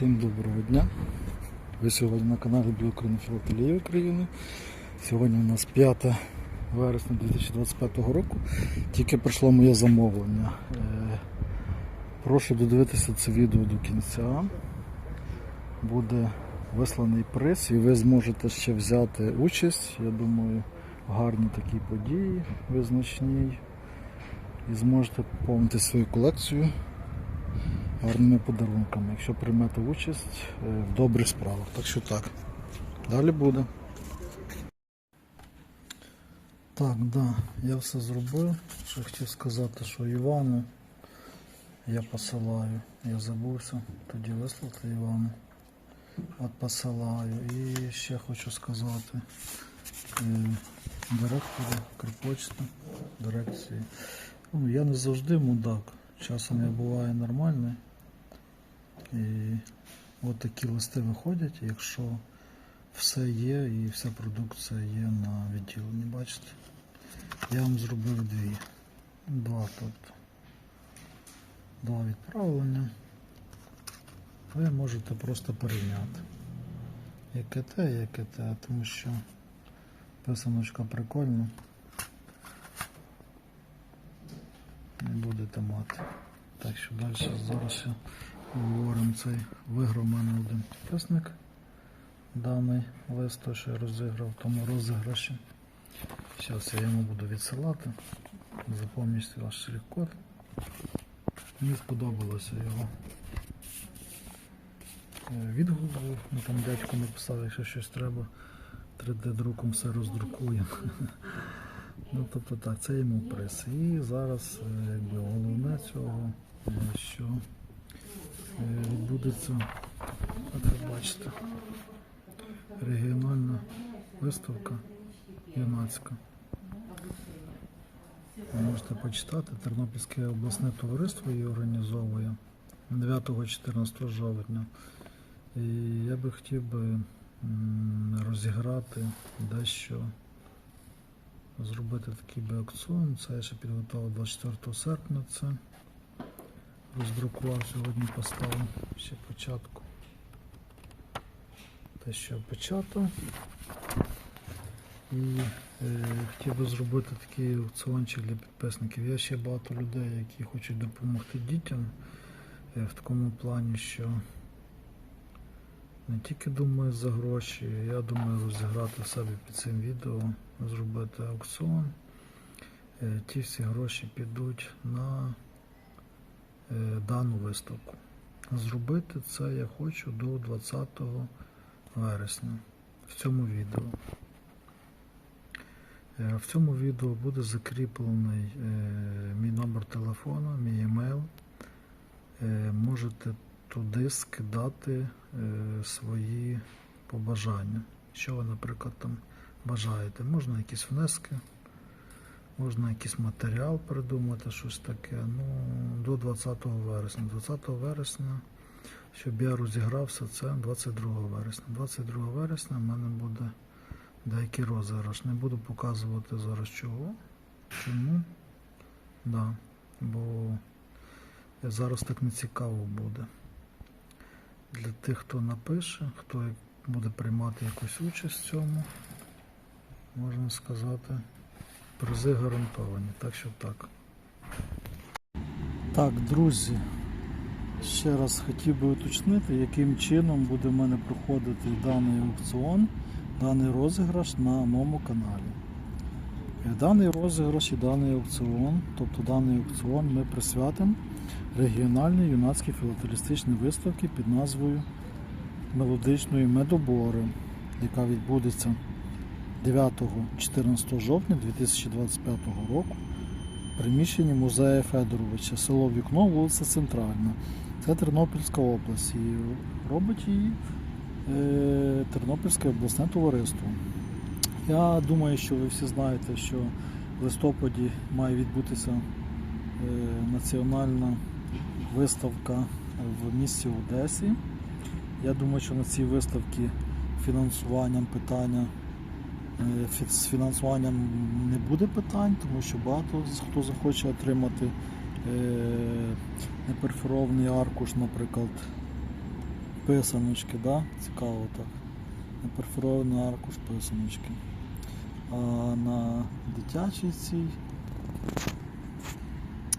Всім доброго дня. Ви сьогодні на каналі Білокрини Філателії України. Сьогодні у нас 5 вересня 2025 року. Тільки прийшло моє замовлення. Е, Прошу додивитися це відео до кінця. Буде висланий приз і ви зможете ще взяти участь. Я думаю, в гарній такій події визначній. І зможете поповнити свою колекцію гарними подарунками, якщо приймете участь е, в добрих справах. Так що так. Далі буде. Так, да, я все зробив. Що хотів сказати, що Івану я посилаю. Я забувся тоді вислати Івану. От посилаю. І ще хочу сказати е, директору Крипочти, дирекції. Ну, я не завжди мудак. Часом я буваю нормальний. І от такі листи виходять, якщо все є і вся продукція є на відділенні, бачите? Я вам зробив дві. Два тобто. Два відправлення. Ви можете просто порівняти. Яке те, яке те, тому що писаночка прикольна. Не будете мати. Так що далі зараз ще говоримо цей виграв в мене один підписник. Даний лист, то, що я розіграв в тому розіграші. Зараз я йому буду відсилати. Запомніть ваш штрих-код. Мені сподобалося його е, відгук. Ну, там дядько написав, якщо щось треба, 3D-друком все роздрукуємо. Ну, тобто так, це йому приз. І зараз е, головне цього, е, що відбудеться, як ви бачите, регіональна виставка юнацька. Ви можете почитати. Тернопільське обласне товариство її організовує 9-14 жовтня. І я би хотів би розіграти дещо зробити такий би аукціон. Це я ще підготував 24 серпня. Це роздрукував сьогодні, поставив ще початку. Те, що я. І е, хотів би зробити такий аукціончик для підписників. Є ще багато людей, які хочуть допомогти дітям е, в такому плані, що не тільки думаю за гроші, я думаю розіграти себе під цим відео, зробити аукціон. Е, Ті всі гроші підуть на дану виставку. Зробити це я хочу до 20 вересня в цьому відео. Е, В цьому відео буде закріплений е, мій номер телефону, мій емейл. Е, Можете туди скидати е, свої побажання. Що ви, наприклад, там бажаєте. Можна якісь внески, можна якийсь матеріал придумати, щось таке. Ну, до 20 вересня. 20 вересня, щоб я розігрався, це 22 вересня. 22 вересня в мене буде деякий розіграш. Не буду показувати зараз чого. Чому? Да. Бо зараз так не цікаво буде. Для тих, хто напише, хто буде приймати якусь участь в цьому, можна сказати, призи гарантовані. Так що так. Так, друзі, ще раз хотів би уточнити, яким чином буде в мене проходити даний аукціон, даний розіграш на моєму каналі. Е, Даний розіграш і даний аукціон, тобто даний аукціон ми присвятимо регіональній юнацькій філателістичній виставці під назвою Мелодичної медобори, яка відбудеться 9-14 жовтня 2025 року в приміщенні музею Федоровича, село Вікно, вулиця Центральна. Це Тернопільська область. І робить її е, Тернопільське обласне товариство. Я думаю, що ви всі знаєте, що в листопаді має відбутися е, національна виставка в місті Одесі. Я думаю, що на цій виставці фінансуванням питання з фінансуванням не буде питань, тому що багато хто захоче отримати е, неперфорований аркуш, наприклад, писаночки, да? цікаво так. На перфорований аркуш писаночки. А на дитячій цій.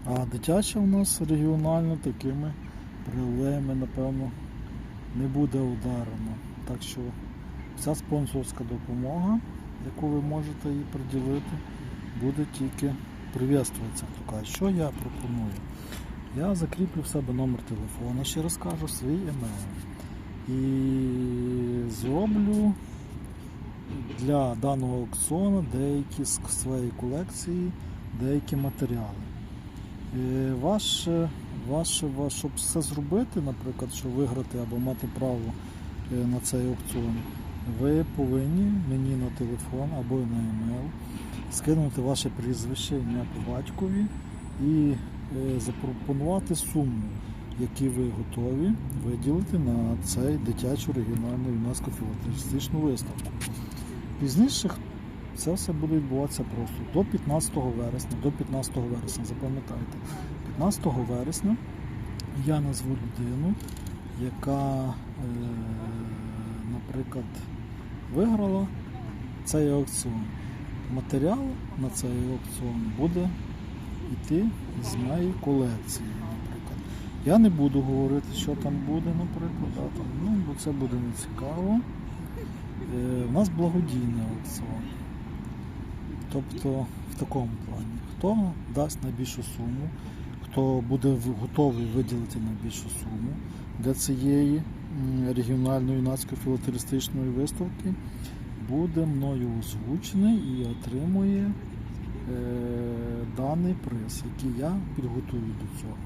А дитяча у нас регіонально такими прилеями, напевно, не буде ударена. Так що вся спонсорська допомога, яку ви можете їй приділити, буде тільки привітствуватися. Хто що я пропоную? Я закріплю в себе номер телефона, ще раз кажу, свій емейл. І зроблю для даного аукціону деякі з своєї колекції, деякі матеріали. Е, Ваше, ваше, ваше, щоб все зробити, наприклад, щоб виграти або мати право е, на цей аукціон, ви повинні мені на телефон або на емейл скинути ваше прізвище, ім'я по батькові і е, запропонувати суму, які ви готові виділити на цей дитячу регіональну юнацьку філателістичну виставку. Пізніше це все буде відбуватися просто до 15 вересня. До 15 вересня, запам'ятайте. 15 вересня я назву людину, яка, е, наприклад, виграла цей аукціон. Матеріал на цей аукціон буде йти з моєї колекції, наприклад. Я не буду говорити, що там буде, наприклад, да, там, ну, бо це буде нецікаво. Е, У нас благодійний аукціон. Тобто в такому плані. Хто дасть найбільшу суму, хто буде готовий виділити найбільшу суму для цієї регіональної юнацької філателістичної виставки, буде мною озвучений і отримує е, даний приз, який я підготую до цього.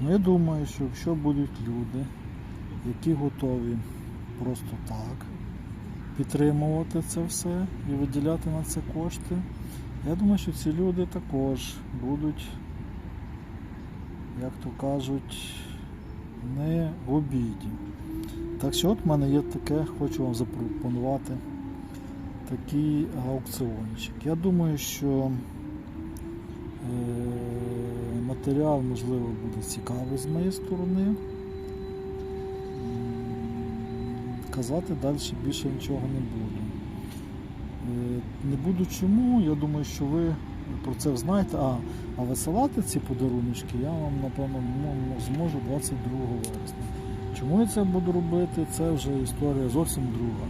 Ну, я думаю, що якщо будуть люди, які готові просто так підтримувати це все і виділяти на це кошти. Я думаю, що ці люди також будуть, як то кажуть, не в обіді. Так що от в мене є таке, хочу вам запропонувати такий аукціончик. Я думаю, що е, матеріал, можливо, буде цікавий з моєї сторони. Казати далі більше нічого не буду. Е, Не буду чому, я думаю, що ви про це знаєте. А, а висилати ці подарунки я вам, напевно, ну, зможу 22 вересня. Чому я це буду робити, це вже історія зовсім друга.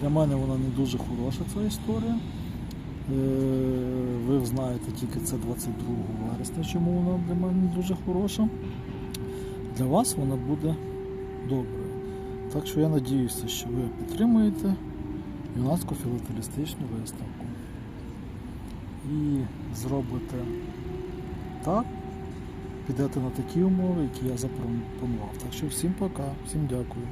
Для мене вона не дуже хороша, ця історія. Е, Ви знаєте тільки це 22 вересня, чому вона для мене не дуже хороша. Для вас вона буде доброю. Так що я надіюся, що ви підтримуєте юнацьку філателістичну виставку. І зробите так, підете на такі умови, які я запропонував. Так що всім пока, всім дякую.